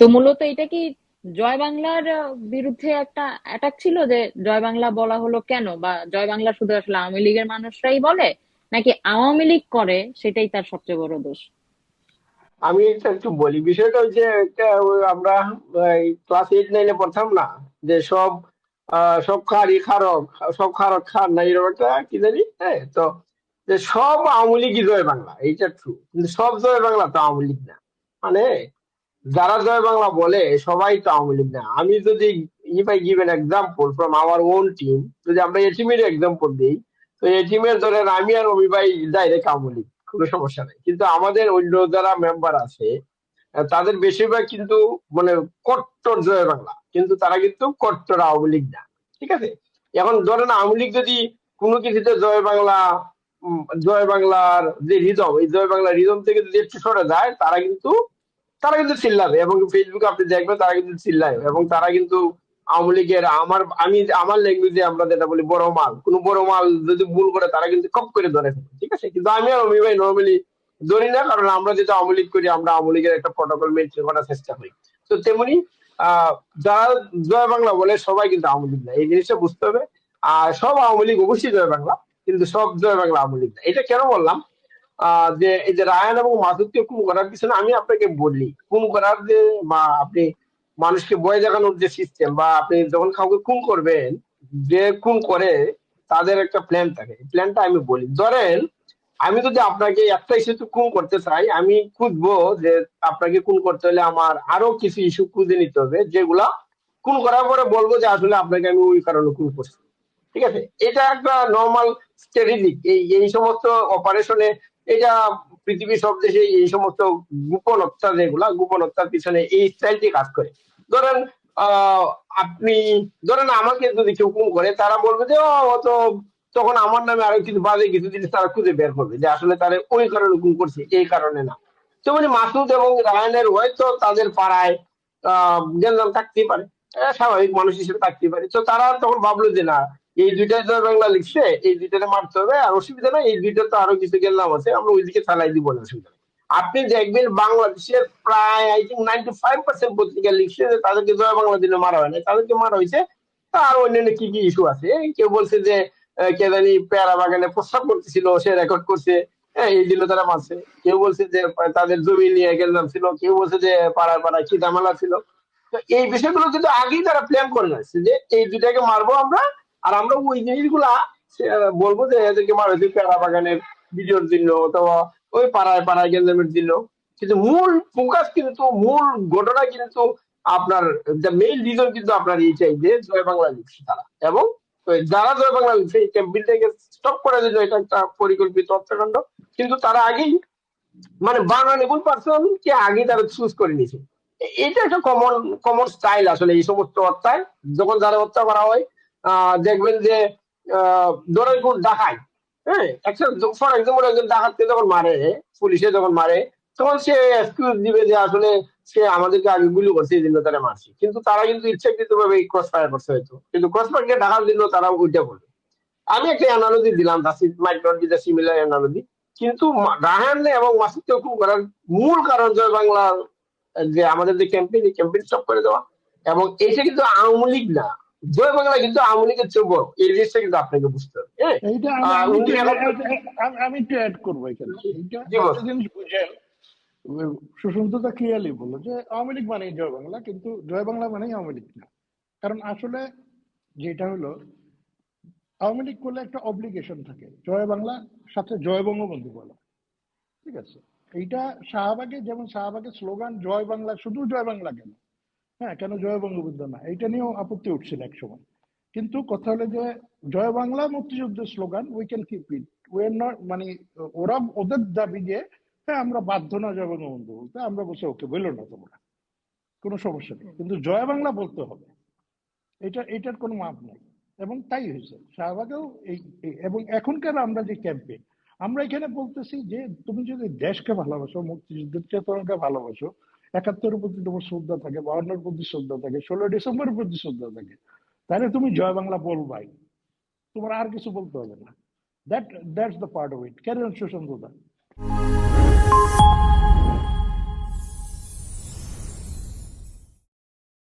তো মূলত এটা কি জয় বাংলার বিরুদ্ধে একটা অ্যাটাক ছিল যে জয় বাংলা বলা হলো কেন? বা জয় বাংলা শুধু আসলে আওয়ামী লীগের মানুষরাই বলে, নাকি আওয়ামী লীগ করে, সেটাই তার সবচেয়ে বড় দোষ? আমি একটু বলি। বিষয়টা একটা, আমরা ক্লাস এইট নাইনে পড়তাম না, যে সব সব খারই খারক সব খারক খার না এরকম একটা, কি জানি? হ্যাঁ তো যে সব আওয়ামী লীগই জয় বাংলা, এইটা ট্রু কিন্তু সব জয় বাংলা তো আওয়ামী লীগ না। মানে যারা জয় বাংলা বলে, সবাই তো আওয়ামী লীগ না। আমি যদি if I give an example from our own team যদি আমরা এই টিমের এক্সাম্পল দিই, তো এই টিমের ধরেন আমি আর অমি ভাই ডাইরেক্ট আওয়ামী লীগ, কোনো সমস্যা নেই। কিন্তু আমাদের অন্য যারা মেম্বার আছে তাদের বেশিরভাগ কিন্তু মানে কট্টর জয় বাংলা, কিন্তু তারা কিন্তু কট্টর আওয়ামী লীগ না, ঠিক আছে? এখন ধরেন আওয়ামী লীগ যদি কোনো কিছুতে জয় বাংলা জয় বাংলার যে রিদম এই জয় বাংলা রিদম থেকে যদি একটু সরে যায়, তারা কিন্তু তারা কিন্তু চিল্লাবে এবং ফেসবুকে আপনি দেখবেন তারা কিন্তু চিল্লায় এবং তারা কিন্তু আওয়ামী লীগের আমার, আমি, আমার ল্যাঙ্গুয়েজে আমরা যেটা বলি বড় মাল। কোন বড় মাল যদি ভুল করে তারা কিন্তু কপ করে ধরে ফেলে, ঠিক আছে? কিন্তু আমি আর অমি ভাই নর্মালি ধরি না, কারণ আমরা যেটা আওয়ামী লীগ করি, আমরা আওয়ামী লীগের একটা প্রটোকল মেনটেন করার চেষ্টা করি। তো তেমনি যারা জয় বাংলা বলে সবাই কিন্তু আওয়ামী লীগ না। এই জিনিসটা বুঝতে হবে। আর সব আওয়ামী লীগ অবশ্যই জয় বাংলা, কিন্তু সব জয় বাংলা আওয়ামী লীগ না। এটা কেন বললাম? যে এই যে রায়ান এবং মাসুদকে খুন করার পিছনে আমি আপনাকে বলি খুন করার যে, বা আপনি মানুষকে ভয় দেখানোর যে সিস্টেম বা আপনি যখন কাউকে খুন করবেন, যে খুন করে তাদের একটা প্ল্যান থাকে। প্ল্যানটা আমি বলি। ধরেন, আমি যদি আপনাকে একটা ইস্যু খুন করতে চাই, আমি খুঁজবো যে আপনাকে খুন করতে হলে আমার আরও কিছু ইস্যু খুঁজে নিতে হবে, যেগুলা খুন করার পরে বলব যে আসলে আপনাকে আমি ওই কারণে খুন করছি। ঠিক আছে? এটা একটা নর্মাল স্ট্র্যাটেজিক এই এই সমস্ত অপারেশনে এটা পৃথিবীর সব দেশে এই সমস্ত গোপন হত্যা যেগুলা, গোপন হত্যার পিছনে এই স্টাইলটি কাজ করে। ধরেন আপনি, ধরেন আমাকে যদি কেউ খুন করে, তারা বলবে যে, ও তো তখন আমার নামে আরও কিছু বাজে কিছু জিনিস তারা খুঁজে বের করবে, যে আসলে তারা ওই কারণে খুন করছে, এই কারণে না। তেমনি মাসুদ এবং রায়নের হয়তো তাদের পাড়ায়, আহ থাকতেই পারে। স্বাভাবিক মানুষ হিসেবে থাকতেই পারে। তো তারা তখন ভাবলো যে, না এই দুইটাই তো বাংলা লিখছে, এই দুইটাতে মারতে হবে, আর অসুবিধা নাই, এই দুইটা তো আরও কিছু গেলাম আছে, আমরা ওইদিকে চালাই দিব না অসুবিধা আপনি দেখবেন বাংলাদেশের প্রায় I think ninety five percent পত্রিকা লিখছে যে তাদেরকে জয় বাংলা দিনে মারা হয় না তাদেরকে মারা হয়েছে। তার অন্যান্য কি কি ইস্যু আছে? কেউ বলছে যে কে জানি পেয়ারা বাগানে প্রস্তাব করতেছিল, সে রেকর্ড করছে হ্যাঁ এই জন্য তারা মারছে। কেউ বলছে যে, তাদের জমি নিয়ে গেলাম ছিল, কেউ বলছে যে পাড়ায় পাড়ায় কি ঝামেলা ছিল। তো এই বিষয়গুলো কিন্তু আগেই তারা প্ল্যান করে রাখছে যে, এই দুটাকে মারবো আমরা আর আমরা ওই জিনিসগুলা বলব যে এদেরকে মারা হয়েছে পেয়ারা বাগানের ভিডিওর জন্য অথবা ওই পাড়ায় পাড়ায় গেঞ্জামের জন্য কিন্তু মূল ফোকাস কিন্তু, মূল ঘটনা কিন্তু আপনার মেইন রিজন কিন্তু আপনার এই চাই যে জয় বাংলা লিখছে তারা এবং যারা জয় বাংলা লিখছে এই ক্যাম্পেইনটাকে স্টপ করার জন্য এটা একটা পরিকল্পিত হত্যাকাণ্ড। কিন্তু তারা আগেই মানে বাংলাদেবুল পার্সন কে আগে তারা চুজ করে নিয়েছে। এটা একটা কমন কমন স্টাইল আসলে এই সমস্ত হত্যায় যখন যারা হত্যা করা হয় দেখবেন যে ধরেন ডাকাই হ্যাঁ? ফর এক্সাম্পল একজন ডাকাতকে যখন মারে, পুলিশে যখন মারে, তখন সে এক্সকিউজ দিবে যে আসলে সে আমাদেরকে আগে গুলি করছে, এই জন্য তারা মারছে। কিন্তু তারা কিন্তু ইচ্ছাকৃত ভাবে ক্রস ফায়ার করছে হয়তো। কিন্তু ক্রস ফায়ারকে ডাকার জন্য তারা বলবে আমি একটা অ্যানালজি দিলাম সিমিলার অ্যানালজি কিন্তু রাহান এবং মাসুদকে খুন করার মূল কারণ জয় বাংলার যে আমাদের যে ক্যাম্পেইন এই ক্যাম্পেইন স্টপ করে দেওয়া, এবং এটা কিন্তু আওয়ামী লীগ না। জয় বাংলা কিন্তু আওয়ামী লীগের বড় এই জিনিসটা কিন্তু আপনাকে বুঝতে হবে হ্যাঁ? আমি একটু অ্যাড করব এখানে। জিনিস বুঝেন ক্লিয়ারলি বলল যে আওয়ামী লীগ মানেই জয় বাংলা কিন্তু জয় বাংলা মানেই আওয়ামী লীগ না। কারণ আসলে যেটা হলো আওয়ামী লীগ করলে একটা অব্লিগেশন থাকে। জয় বাংলা সাথে জয় বঙ্গবন্ধু বলা। ঠিক আছে? এইটা শাহবাগে যেমন শাহবাগের স্লোগান জয় বাংলা শুধু জয় বাংলা কেন? হ্যাঁ কেন জয় বঙ্গবন্ধু না? এটা নিয়েও আপত্তি উঠছিল এক সময় কিন্তু কথা হলো যে, জয় বাংলা মুক্তিযুদ্ধের slogan we can keep it we are not মানে ওরা ওদের দাবি যে হ্যাঁ আমরা বাধ্য না জয় বঙ্গবন্ধু বলতে, আমরা বসে ওকে বলল না তোমরা। কোনো সমস্যা নেই। কিন্তু জয় বাংলা বলতে হবে। এটা, এটার কোনো মাপ নাই। এবং তাই হয়েছে। শাহবাগেও এই এবং এখনকার আমরা যে ক্যাম্পেইন আমরা এখানে বলতেছি যে, তুমি যদি দেশকে ভালোবাসো, মুক্তিযুদ্ধের চেতনাকে ভালোবাসো একাত্তরের প্রতি তোমার শ্রদ্ধা থাকে, বাহান্নর প্রতি শ্রদ্ধা থাকে, ষোলো ডিসেম্বরের প্রতি শ্রদ্ধা থাকে। তাহলে তুমি জয় বাংলা বলবাই তোমার আর কিছু বলতে হবে না। That that's the part of it carry on the.